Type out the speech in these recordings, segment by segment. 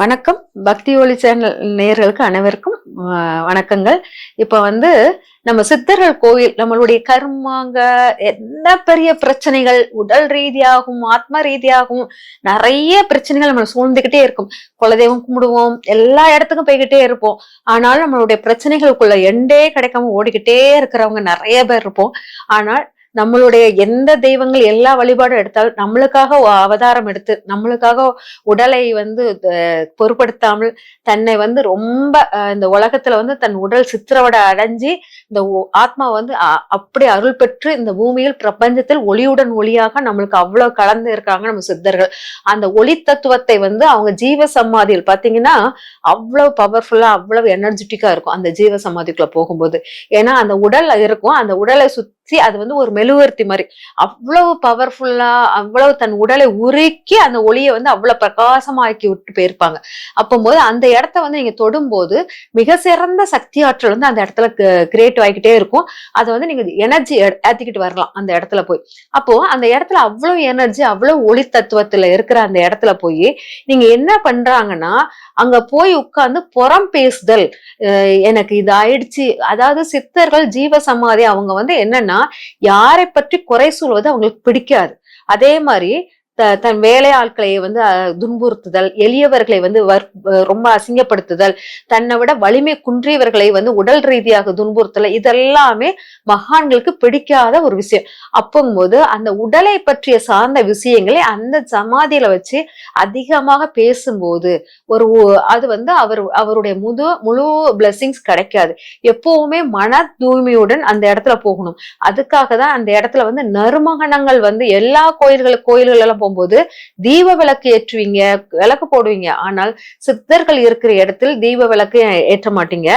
வணக்கம். பக்தி ஒளி சேனல் நேர்களுக்கு அனைவருக்கும் வணக்கங்கள். இப்ப வந்து நம்ம சித்தர்கள் கோயில் நம்மளுடைய கர்மாங்க என்ன பெரிய பிரச்சனைகள் உடல் ரீதியாகவும் ஆத்ம ரீதியாகவும் நிறைய பிரச்சனைகள் நம்ம சூழ்ந்துகிட்டே இருக்கும். குலதெய்வம் கும்பிடுவோம் எல்லா இடத்துக்கும் போய்கிட்டே இருப்போம். ஆனால் நம்மளுடைய பிரச்சனைகளுக்குள்ள எண்டே கிடைக்காம ஓடிக்கிட்டே இருக்கிறவங்க நிறைய பேர் இருப்போம். ஆனால் நம்மளுடைய எந்த தெய்வங்கள் எல்லா வழிபாடும் எடுத்தாலும் நம்மளுக்காக அவதாரம் எடுத்து நம்மளுக்காக உடலை வந்து பொருட்படுத்தாமல் தன்னை வந்து ரொம்ப இந்த உலகத்துல வந்து தன் உடல் சித்திரவடை அடைஞ்சு இந்த ஒ- ஆத்மா வந்து அ- அப்படி அருள் பெற்று இந்த பூமியில் பிரபஞ்சத்தில் ஒளியுடன் ஒளியாக நம்மளுக்கு அவ்வளவு கலந்து இருக்காங்க நம்ம சித்தர்கள். அந்த ஒளி தத்துவத்தை வந்து அவங்க ஜீவ சமாதியில் பாத்தீங்கன்னா அவ்வளவு பவர்ஃபுல்லா அவ்வளவு எனர்ஜெட்டிக்கா இருக்கும் அந்த ஜீவ சமாதிக்குள்ள போகும்போது. ஏன்னா அந்த உடல் இருக்கும் அந்த உடலை சி அது வந்து ஒரு மெழுகுவர்த்தி மாதிரி. அவ்வளவு பவர்ஃபுல்லா அவ்வளவு தன் உடலை உருக்கி அந்த ஒளியை வந்து அவ்வளவு பிரகாசமாக்கி விட்டு போயிருப்பாங்க. அப்போது அந்த இடத்த வந்து நீங்க தொடும்போது மிக சிறந்த சக்தி ஆற்றல் வந்து அந்த இடத்துல கிரியேட் ஆகிக்கிட்டே இருக்கும். அதை வந்து நீங்க எனர்ஜி ஏத்திக்கிட்டு வரலாம் அந்த இடத்துல போய். அப்போ அந்த இடத்துல அவ்வளவு எனர்ஜி அவ்வளவு ஒளி தத்துவத்துல இருக்கிற அந்த இடத்துல போய் நீங்க என்ன பண்றாங்கன்னா அங்க போய் உட்கார்ந்து புறம் பேசுதல் எனக்கு இது ஆயிடுச்சு அதாவது சித்தர்கள் ஜீவ சமாதி அவங்க வந்து என்னன்னா யாரை பற்றி குறை சொல்வது அவங்களுக்கு பிடிக்காது. அதே மாதிரி தன் வேலையாட்களை வந்து துன்புறுத்துதல் எளியவர்களை வந்து வர் ரொம்ப அசிங்கப்படுத்துதல் தன்னை விட வலிமை குன்றியவர்களை வந்து உடல் ரீதியாக துன்புறுத்தல் இதெல்லாமே மகான்களுக்கு பிடிக்காத ஒரு விஷயம். அப்போங்கும்போது அந்த உடலை பற்றிய சார்ந்த விஷயங்களை அந்த சமாதியில வச்சு அதிகமாக பேசும்போது ஒரு அது வந்து அவர் அவருடைய முது முழு பிளஸ்ஸிங்ஸ் கிடைக்காது. எப்பவுமே மன தூய்மையுடன் அந்த இடத்துல போகணும். அதுக்காக தான் அந்த இடத்துல வந்து நறுமகணங்கள் வந்து எல்லா கோயில்கள் கோயில்கள் எல்லாம் போகும்போது தீப விளக்கு ஏற்றுவீங்க விளக்கு போடுவீங்க. ஆனால் சித்தர்கள் இருக்கிற இடத்தில் தீப விளக்கு ஏற்ற மாட்டீங்க.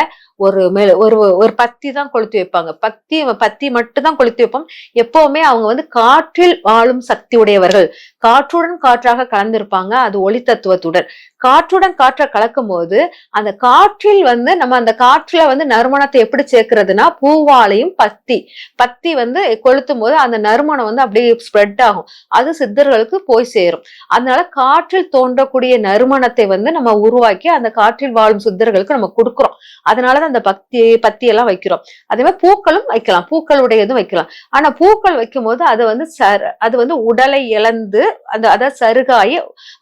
ஒரு மேல ஒரு ஒரு பத்தி தான் கொளுத்தி வைப்பாங்க. பத்தி பத்தி மட்டும் தான் கொளுத்தி வைப்போம். எப்பவுமே அவங்க வந்து காற்றில் வாழும் சக்தி உடையவர்கள் காற்றுடன் காற்றாக கலந்திருப்பாங்க. அது ஒளி தத்துவத்துடன். காற்றுடன் காற்றை கலக்கும் போது அந்த காற்றில் வந்து நம்ம அந்த காற்றுல வந்து நறுமணத்தை எப்படி சேர்க்கிறதுனா பூவாலையும் பத்தி பத்தி வந்து கொளுத்தும் போது அந்த நறுமணம் வந்து அப்படியே ஸ்ப்ரெட் ஆகும். அது சித்தர்களுக்கு போய் சேரும். அதனால காற்றில் தோன்றக்கூடிய நறுமணத்தை வந்து நம்ம உருவாக்கி அந்த காற்றில் வாழும் சித்தர்களுக்கு நம்ம கொடுக்குறோம். அதனாலதான் அந்த பக்தி பத்தி எல்லாம் வைக்கிறோம். அதே மாதிரி பூக்களும் வைக்கலாம். பூக்களுடையதும் வைக்கலாம். ஆனா பூக்கள் வைக்கும் போது அது வந்து சர் அது வந்து உடலை இழந்து அந்த அதாவது சருகாயி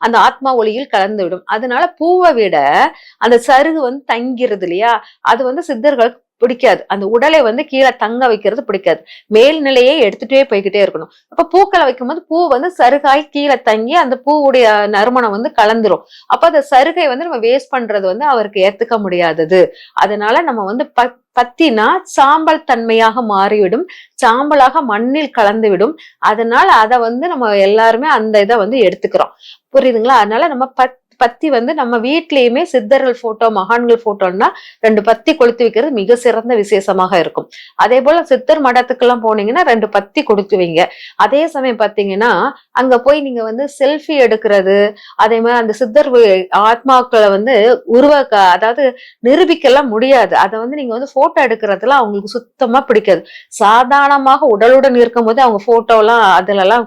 அந்த ஆத்மா ஒளியில் கலந்து விடும் அதனால பூவை விட அந்த சருகு வந்து தங்கிறது இல்லையா? அது வந்து சித்தர்களுக்கு பிடிக்காது. அந்த உடலை வந்து கீழே தங்க வைக்கிறது பிடிக்காது. மேல்நிலையே எடுத்துட்டே போய்கிட்டே இருக்கணும். அப்ப பூக்களை வைக்கும்போது பூ வந்து சருகாய் கீழே தங்கி அந்த பூவுடைய நறுமணம் வந்து கலந்துரும். அப்ப அந்த சருகை வந்து நம்ம வேஸ்ட் பண்றது வந்து அவருக்கு ஏத்துக்க முடியாதது. அதனால நம்ம வந்து ப பத்தினா சாம்பல் தன்மையாக மாறிவிடும். சாம்பலாக மண்ணில் கலந்து விடும் அதனால அதை வந்து நம்ம எல்லாருமே அந்த இதை வந்து எடுத்துக்கிறோம். புரியுதுங்களா? அதனால நம்ம பத் பத்தி வந்து நம்ம வீட்லயுமே சித்தர்கள் போட்டோ மகான்கள் போட்டோன்னா ரெண்டு பத்தி கொளுத்து வைக்கிறது மிக சிறந்த விசேஷமாக இருக்கும். அதே போல சித்தர் மடத்துக்கெல்லாம் போனீங்கன்னா ரெண்டு பத்தி கொடுத்து வைங்க. அதே சமயம் பாத்தீங்கன்னா அங்க போய் நீங்க வந்து செல்ஃபி எடுக்கிறது அதே மாதிரி அந்த சித்தர் ஆத்மாக்களை வந்து உருவாக்க அதாவது நிரூபிக்கலாம் முடியாது. அதை வந்து நீங்க வந்து போட்டோ எடுக்கிறதுலாம் அவங்களுக்கு சுத்தமா பிடிக்காது. சாதாரணமாக உடலுடன் இருக்கும்போது அவங்க போட்டோ எல்லாம் அதுல எல்லாம்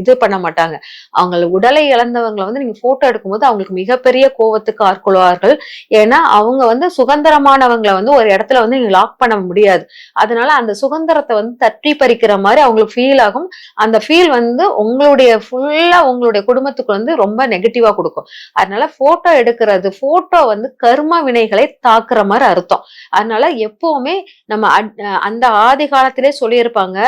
இது பண்ண மாட்டாங்க. அவங்க உடலை இழந்தவங்களை வந்து நீங்க போட்டோ எடுக்கும்போது அவங்களுக்கு மிகப்பெரிய கோவத்துக்கு ஆட்கொள்வார்கள். ஏன்னா அவங்க வந்து சுதந்திரமானவங்களை வந்து ஒரு இடத்துல வந்து நீங்க லாக் பண்ண முடியாது. அதனால அந்த சுதந்திரத்தை வந்து தட்டி பறிக்கிற மாதிரி அவங்களுக்கு ஃபீல் ஆகும். அந்த ஃபீல் வந்து உங்களுடைய ஃபுல்லா உங்களுடைய குடும்பத்துக்கு வந்து ரொம்ப நெகட்டிவா கொடுக்கும். அதனால போட்டோ எடுக்கிறது போட்டோ வந்து கர்ம வினைகளை தாக்குற மாதிரி அர்த்தம். அதனால எப்பவுமே நம்ம அந்த ஆதி காலத்திலே சொல்லியிருப்பாங்க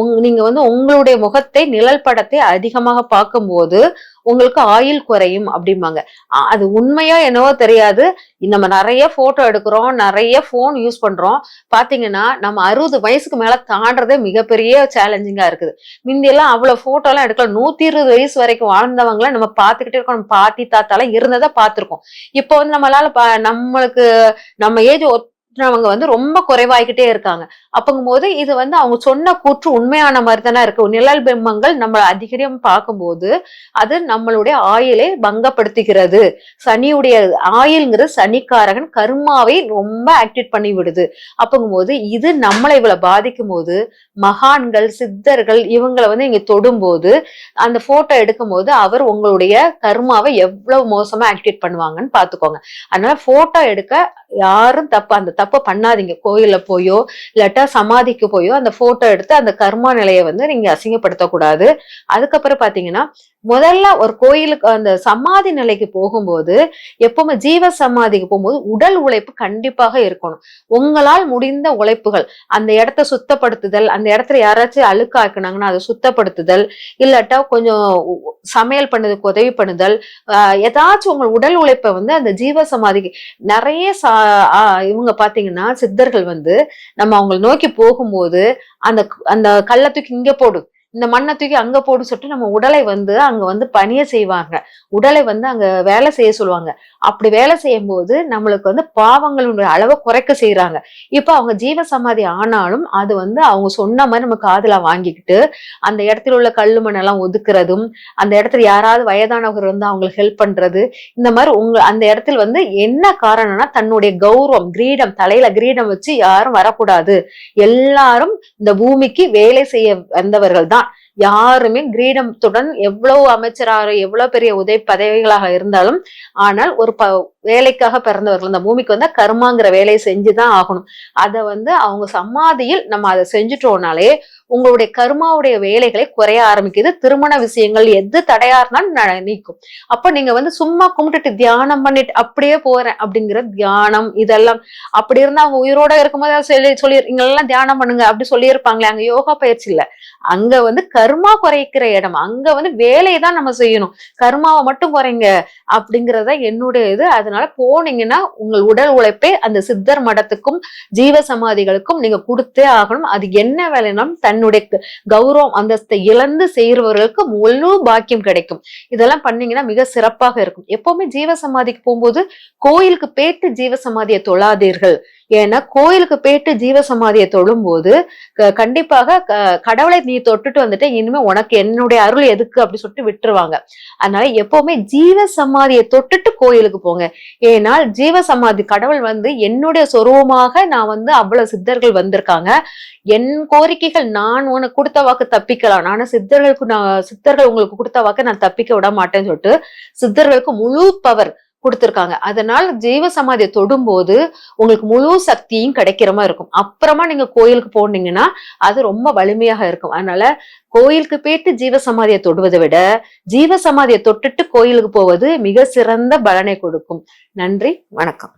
உங் நீங்க வந்து உங்களுடைய முகத்தை நிழல் படத்தை அதிகமாக பார்க்கும்போது உங்களுக்கு ஆயில் குறையும் அப்படிம்பாங்க. அது உண்மையா என்னவோ தெரியாது. நம்ம நிறைய போட்டோ எடுக்கிறோம் நிறைய போன் யூஸ் பண்றோம். பாத்தீங்கன்னா நம்ம அறுபது வயசுக்கு மேல தாண்டதே மிகப்பெரிய சேலஞ்சிங்கா இருக்குது. முந்தியெல்லாம் அவ்வளவு போட்டோ எல்லாம் எடுக்கலாம் நூத்தி இருபது வயசு வரைக்கும் வாழ்ந்தவங்கள நம்ம பார்த்துக்கிட்டே இருக்கோம். நம்ம பாட்டி தாத்தாலாம் இருந்ததை பார்த்திருக்கோம் இப்போ வந்து நம்மளால பா- நம்மளுக்கு நம்ம ஏஜ் அவங்க வந்து ரொம்ப குறைவாய்கிட்டே இருக்காங்க. அப்பங்கும் போது இது வந்து அவங்க சொன்ன கூற்று உண்மையான மாதிரி தானே இருக்கு. நிழல் பிம்பங்கள் நம்ம அதிகம் பார்க்கும்போது அது நம்மளுடைய ஆயிலை பங்கப்படுத்துகிறது. சனியுடைய ஆயில்ங்கிறது சனிக்காரகன் கர்மாவை ரொம்ப ஆக்டிவேட் பண்ணி விடுது. அப்பங்கும்போது இது நம்மளை இவ்வளவு பாதிக்கும் போது மகான்கள் சித்தர்கள் இவங்களை வந்து இங்க தொடும்போது அந்த போட்டோ எடுக்கும் போது அவர் உங்களுடைய கர்மாவை எவ்வளவு மோசமா ஆக்டிவேட் பண்ணுவாங்கன்னு பாத்துக்கோங்க அதனால போட்டோ எடுக்க யாரும் தப்பு அந்த தப்பை பண்ணாதீங்க. கோயில போயோ இல்லாட்டா சமாதிக்கு போயோ அந்த போட்டோ எடுத்து அந்த கர்மா நிலையை வந்து நீங்க அசிங்கப்படுத்தக்கூடாது. அதுக்கப்புறம் பாத்தீங்கன்னா முதல்ல ஒரு கோயிலுக்கு அந்த சமாதி நிலைக்கு போகும்போது எப்பவுமே ஜீவ சமாதிக்கு போகும்போது உடல் உழைப்பு கண்டிப்பாக இருக்கணும். உங்களால் முடிந்த உழைப்புகள் அந்த இடத்த சுத்தப்படுத்துதல் அந்த இடத்துல யாராச்சும் அழுக்காக்குனாங்கன்னா அதை சுத்தப்படுத்துதல் இல்லாட்டா கொஞ்சம் சமையல் பண்ணதுக்கு உதவி பண்ணுதல் ஏதாச்சும் உங்கள் உடல் உழைப்பை வந்து அந்த ஜீவ சமாதிக்கு நிறைய சா இவங்க பாத்தீங்கன்னா சித்தர்கள் வந்து நம்ம அவங்களை நோக்கி போகும்போது அந்த அந்த கள்ளத்துக்கு இங்க போடு இந்த மண்ணை தூக்கி அங்க போட்டு சொல்லிட்டு நம்ம உடலை வந்து அங்க வந்து பணிய செய்வாங்க. உடலை வந்து அங்க வேலை செய்ய சொல்லுவாங்க. அப்படி வேலை செய்யும் போது நம்மளுக்கு வந்து பாவங்களுடைய அளவை குறைக்க செய்யறாங்க இப்ப அவங்க ஜீவ சமாதி ஆனாலும் அது வந்து அவங்க சொன்ன மாதிரி நம்ம காதல வாங்கிக்கிட்டு அந்த இடத்துல உள்ள கல்லு மண்ணெல்லாம் ஒதுக்குறதும் அந்த இடத்துல யாராவது வயதானவர் வந்து அவங்களுக்கு ஹெல்ப் பண்றது இந்த மாதிரி உங்க அந்த இடத்துல வந்து என்ன காரணம்னா தன்னுடைய கௌரவம் கிரீடம் தலையில கிரீடம் வச்சு யாரும் வரக்கூடாது. எல்லாரும் இந்த பூமிக்கு வேலை செய்ய வந்தவர்கள் தான். யாருமே கிரீடத்துடன் எவ்வளவு அமைச்சராக எவ்வளவு பெரிய உதவி பதவிகளாக இருந்தாலும் ஆனால் ஒரு ப வேலைக்காக பிறந்தவர்கள் இந்த பூமிக்கு வந்தா கருமாங்கிற வேலையை செஞ்சுதான் ஆகணும். அதை வந்து அவங்க சமாதியில் நம்ம அதை செஞ்சுட்டோம்னாலே உங்களுடைய கர்மாவுடைய வேலைகளை குறைய ஆரம்பிக்குது. திருமண விஷயங்கள் எது தடையா இருந்தாலும் நீக்கும். அப்ப நீங்க வந்து சும்மா கும்பிட்டுட்டு தியானம் பண்ணிட்டு அப்படியே போறேன் அப்படிங்கிற தியானம் இதெல்லாம். அப்படி இருந்தா அவங்க உயிரோட இருக்கும்போது சொல்லி சொல்லி இங்கெல்லாம் தியானம் பண்ணுங்க அப்படி சொல்லியிருப்பாங்களே அங்க யோகா பயிற்சி இல்ல. அங்க வந்து கர்மா குறைக்கிற இடம். அங்க வந்து வேலையை தான் நம்ம செய்யணும். கர்மாவை மட்டும் குறைங்க அப்படிங்கறத என்னுடைய இது. அதனால போனீங்கன்னா உங்கள் உடல் உழைப்பே அந்த சித்தர் மடத்துக்கும் ஜீவ சமாதிகளுக்கும் நீங்க கொடுத்தே ஆகணும். அது என்ன வேலைனாலும் தன் தன்னுடைய கௌரவம் அந்தஸ்தை இழந்து செய்யறவர்களுக்கு முழு பாக்கியம் கிடைக்கும். இதெல்லாம் பண்ணீங்கன்னா மிக சிறப்பாக இருக்கும். எப்பவுமே ஜீவசமாதிக்கு போகும்போது கோயிலுக்கு பேட்டு ஜீவசமாதியை தொழாதீர்கள். ஏன்னா கோயிலுக்கு போயிட்டு ஜீவ சமாதியை தொழும்போது கண்டிப்பாக கடவுளை நீ தொட்டுட்டு வந்துட்டு இனிமே உனக்கு என்னுடைய அருள் எதுக்கு அப்படின்னு சொல்லிட்டு விட்டுருவாங்க. அதனால எப்பவுமே ஜீவ சமாதியை தொட்டுட்டு கோயிலுக்கு போங்க. ஏனால் ஜீவ சமாதி கடவுள் வந்து என்னுடைய சொருவமாக நான் வந்து அவ்வளவு சித்தர்கள் வந்திருக்காங்க. என் கோரிக்கைகள் நான் உனக்கு கொடுத்த வாக்கு தப்பிக்கலாம். நானும் சித்தர்களுக்கு நான் சித்தர்கள் உங்களுக்கு கொடுத்த வாக்கு நான் தப்பிக்க விட மாட்டேன்னு சொல்லிட்டு சித்தர்களுக்கு முழு பவர் கொடுத்துருக்காங்க. அதனால ஜீவ சமாதியை தொடும்போது உங்களுக்கு முழு சக்தியும் கிடைக்கிற மாதிரி இருக்கும். அப்புறமா நீங்க கோயிலுக்கு போனீங்கன்னா அது ரொம்ப வலிமையாக இருக்கும். அதனால கோயிலுக்கு போயிட்டு ஜீவ சமாதியை தொடுவதை விட ஜீவ சமாதியை தொட்டுட்டு கோயிலுக்கு போவது மிக சிறந்த பலனை கொடுக்கும். நன்றி வணக்கம்.